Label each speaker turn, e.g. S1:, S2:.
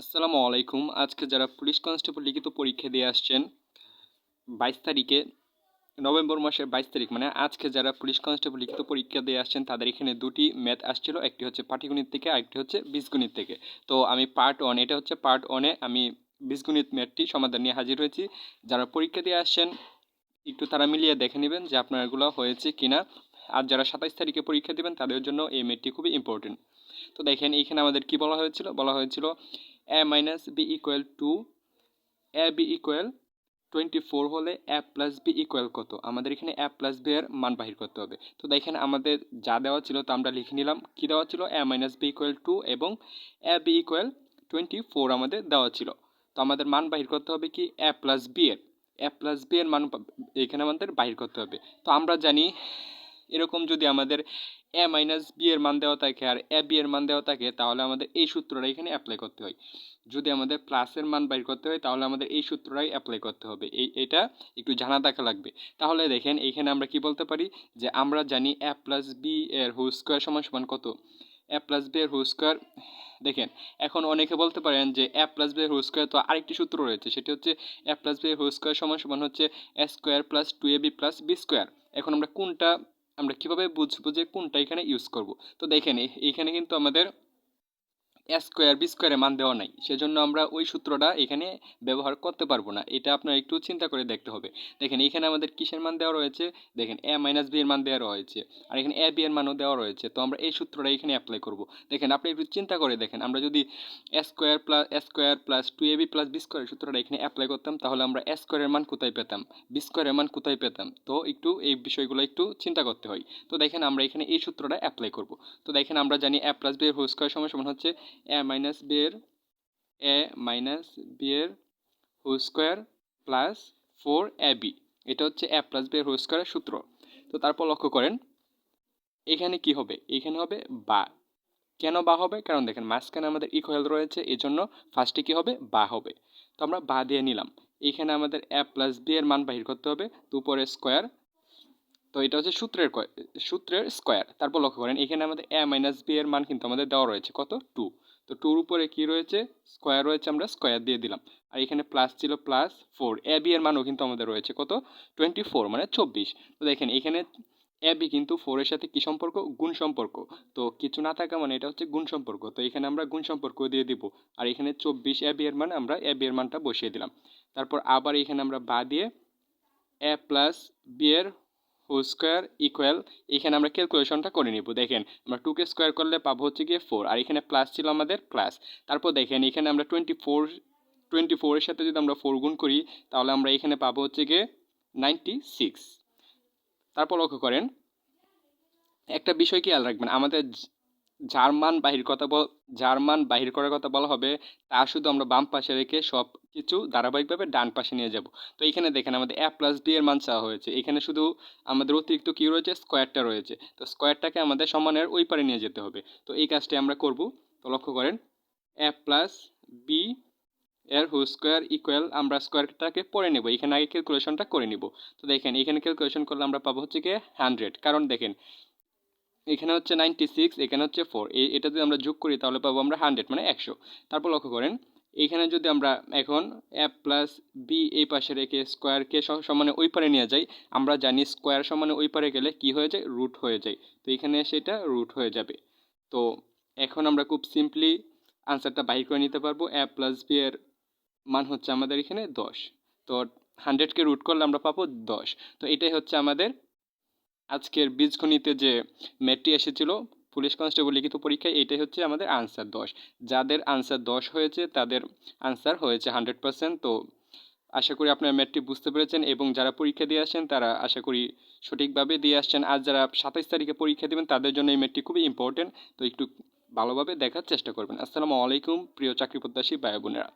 S1: আসসালামু আলাইকুম। আজকে যারা পুলিশ কনস্টেবল লিখিত পরীক্ষা দিয়ে আসছেন, বাইশ তারিখে, নভেম্বর মাসের বাইশ তারিখ মানে আজকে যারা পুলিশ কনস্টেবল লিখিত পরীক্ষা দিয়ে আসছেন, তাদের এখানে দুটি ম্যাথ আসছিল, একটি হচ্ছে পাটিগণিত থেকে, আরেকটি হচ্ছে বীজগণিত থেকে। তো আমি পার্ট ওয়ান এটা হচ্ছে পার্ট ওয়ানে আমি বীজগণিত ম্যাথটি সমাধান নিয়ে হাজির হয়েছি। যারা পরীক্ষা দিয়ে আসছেন, একটু তারা মিলিয়ে দেখে নেবেন যে আপনার এগুলো হয়েছে কিনা। আর যারা সাতাইশ তারিখে পরীক্ষা দেবেন, তাদের জন্য এই ম্যাথটি খুবই ইম্পর্টেন্ট তো দেখেন এইখানে আমাদের কি বলা হয়েছিল? বলা হয়েছিল A minus B equal to A B equal twenty four হলে এ প্লাস বি ইকুয়াল কত? আমাদের এখানে এ প্লাস বি এর মান বাহির করতে হবে। তো দেখেন আমাদের যা দেওয়া ছিল তা আমরা লিখে নিলাম। কি দেওয়া ছিল? A minus B equal to এবং A B equal twenty four আমাদের দেওয়া ছিল। তো আমাদের মান বাহির করতে হবে কি? এ প্লাস বি এর। এ প্লাস বি এর মান এখানে আমাদের বাহির করতে হবে। তো আমরা জানি, এরকম যদি আমাদের এ মাইনাস বি এর মান দেওয়া থাকে আর এ বি এর মান দেওয়া থাকে, তাহলে আমাদের এই সূত্রটা এখানে অ্যাপ্লাই করতে হয়। যদি আমাদের প্লাসের মান বাইর করতে হয়, তাহলে আমাদের এই সূত্রটাই অ্যাপ্লাই করতে হবে। এই, এটা একটু জানা থাকা লাগবে। তাহলে দেখেন এইখানে আমরা কি বলতে পারি? যে আমরা জানি এ প্লাস বি এর হোল স্কোয়ার সমান সমান কত? এ প্লাস বি এর হোল স্কোয়ার দেখেন, এখন অনেকে বলতে পারেন যে এ প্লাস বি এর হোল স্কোয়ার তো আরেকটি সূত্র রয়েছে, সেটি হচ্ছে এ প্লাস বি এর হোল স্কোয়ার সমান সমান হচ্ছে A square plus two A B plus B square এখন আমরা কোনটা আমরা কীভাবে বুঝব যে কোনটা এখানে ইউজ করব? তো দেখেন এইখানে কিন্তু আমাদের স্কোয়ার বি স্কোয়ারের মান দেওয়া নাই। সেজন্য আমরা ওই সূত্রটা এখানে ব্যবহার করতে পারব না। এটা আপনার একটু চিন্তা করে দেখতে হবে। দেখেন, এখানে আমাদের কিসের মান দেওয়া রয়েছে? দেখেন, এ মাইনাস বি এর মান দেওয়া রয়েছে। আর এখানে এ বি এর মানও দেওয়া রয়েছে। তো আমরা এই সূত্রটা এখানে অ্যাপ্লাই করব। দেখেন, আপনি একটু চিন্তা করে দেখেন। আমরা যদি square plus square plus two A B plus B স্কোয়ারের সূত্রটা এখানে অ্যাপ্লাই করতাম, তাহলে আমরা স্কোয়ারের মান কোথায় পেতাম? বি স্কোয়ারের মান কোথায় পেতাম? তো একটু এই বিষয়গুলো একটু চিন্তা করতে হয়। তো দেখেন, আমরা এখানে এই সূত্রটা অ্যাপ্লাই করব। তো দেখেন, আমরা জানি এ প্লাস বি এর হোল স্কোয়ার সমান হচ্ছে এ মাইনাস বি এর এ মাইনাস বি এর whole square plus four A B এটা হচ্ছে এ প্লাস বি এর হোল স্কোয়ারের সূত্র। তো তারপর লক্ষ্য করেন, এখানে কি হবে? এখানে হবে বা। কেন বা হবে? কারণ দেখেন, মাঝখানে আমাদের ইকুয়াল রয়েছে এই জন্য ফার্স্টে কী হবে? বা হবে। তো আমরা বা দিয়ে নিলাম। এখানে আমাদের এ প্লাস বি এর মান বাহির করতে হবে, তো স্কোয়ার তো এটা হচ্ছে সূত্রের সূত্রের স্কোয়ার তারপর লক্ষ্য করেন, এখানে আমাদের এ মাইনাস বি এর মান কিন্তু আমাদের দেওয়া রয়েছে, কত? টু তো টুর উপরে কি রয়েছে? স্কোয়ার রয়েছে আমরা স্কোয়ার দিয়ে দিলাম। আর এখানে প্লাস ছিল প্লাস ফোর এ বি এর মানও কিন্তু আমাদের রয়েছে। কত? টোয়েন্টি ফোর মানে চব্বিশ। তো দেখেন, এখানে বি কিন্তু ফোরের সাথে কি সম্পর্ক? গুণ সম্পর্ক। তো কিছু না থাকা মানে এটা হচ্ছে গুণ সম্পর্ক। তো এখানে আমরা গুণ সম্পর্ক দিয়ে দিব। আর এখানে চব্বিশ এ বি এর মান আমরা এ বি এর মানটা বসিয়ে দিলাম। তারপর আবার এখানে আমরা বা দিয়ে এ প্লাস বি এর হোল স্কোয়ার ইকুয়াল এখানে আমরা ক্যালকুলেশনটা করে নিব। দেখেন, আমরা টুকে স্কোয়ার করলে পাবো হচ্ছে গিয়ে ফোর আর এখানে প্লাস ছিল আমাদের প্লাস তারপর দেখেন, এখানে আমরা টোয়েন্টি ফোর টোয়েন্টি ফোরের সাথে যদি আমরা ফোর গুণ করি, তাহলে আমরা এখানে পাবো হচ্ছে গিয়ে নাইনটি সিক্স তারপর লক্ষ্য করেন, একটা বিষয় খেয়াল রাখবেন? আমাদের জার্মান বাহির কথা বল, জার্মান বাহির করার কথা বলা হবে, তা শুধু আমরা বাম পাশে রেখে সব কিছু ধারাবাহিকভাবে ডান পাশে নিয়ে যাব। তো এখানে দেখেন আমাদের এ প্লাস বি এর মান চাওয়া হয়েছে। এখানে শুধু আমাদের অতিরিক্ত কী রয়েছে? স্কোয়ারটা রয়েছে। তো স্কোয়ারটাকে আমাদের সমানের ওই পারে নিয়ে যেতে হবে। তো এই কাজটি আমরা করব। তো লক্ষ্য করেন, এ প্লাস বি এর হোল স্কোয়ার ইকুয়াল আমরা স্কোয়ারটাকে পরে নেব। এখানে আগে ক্যালকুলেশনটা করে নিব। তো দেখেন, এখানে ক্যালকুলেশন করলে আমরা পাবো হচ্ছে গিয়ে হান্ড্রেড কারণ দেখেন এখানে হচ্ছে নাইনটি সিক্স এখানে হচ্ছে ফোর এটা যদি আমরা যোগ করি তাহলে পাবো আমরা হান্ড্রেড মানে একশো। তারপর লক্ষ্য করেন, এখানে যদি আমরা এখন অ্যাপ প্লাস বি এই পাশে রেখে স্কোয়ারকে সমানে ওই পারে নিয়ে যাই, আমরা জানি স্কোয়ার সমানে ওই পারে গেলে কি হয়ে যায়? রুট হয়ে যায়। তো এখানে সেটা রুট হয়ে যাবে। তো এখন আমরা খুব সিম্পলি আনসারটা বাহির করে নিতে পারব। অ্যাপ প্লাস বি এর মান হচ্ছে আমাদের এখানে দশ। তো হান্ড্রেডকে রুট করলে আমরা পাবো দশ। তো এটাই হচ্ছে আমাদের আজকের বীজগণিতে যে ম্যাটটি এসেছিল, পুলিশ কনস্টেবল লিখিত পরীক্ষায় এটাই হচ্ছে আমাদের আনসার দশ। যাদের আনসার দশ হয়েছে, তাদের আনসার হয়েছে হান্ড্রেড পার্সেন্ট তো আশা করি আপনার ম্যাটটি বুঝতে পেরেছেন এবং যারা পরীক্ষা দিয়ে আসছেন, তারা আশা করি সঠিকভাবে দিয়ে আসছেন। আর যারা সাতাইশ তারিখে পরীক্ষা দেবেন, তাদের জন্য এই ম্যাটটি খুবই ইম্পর্টেন্ট তো একটু ভালোভাবে দেখার চেষ্টা করবেন। আসসালামু আলাইকুম, প্রিয় চাকরি প্রত্যাশী ভাই বোনেরা।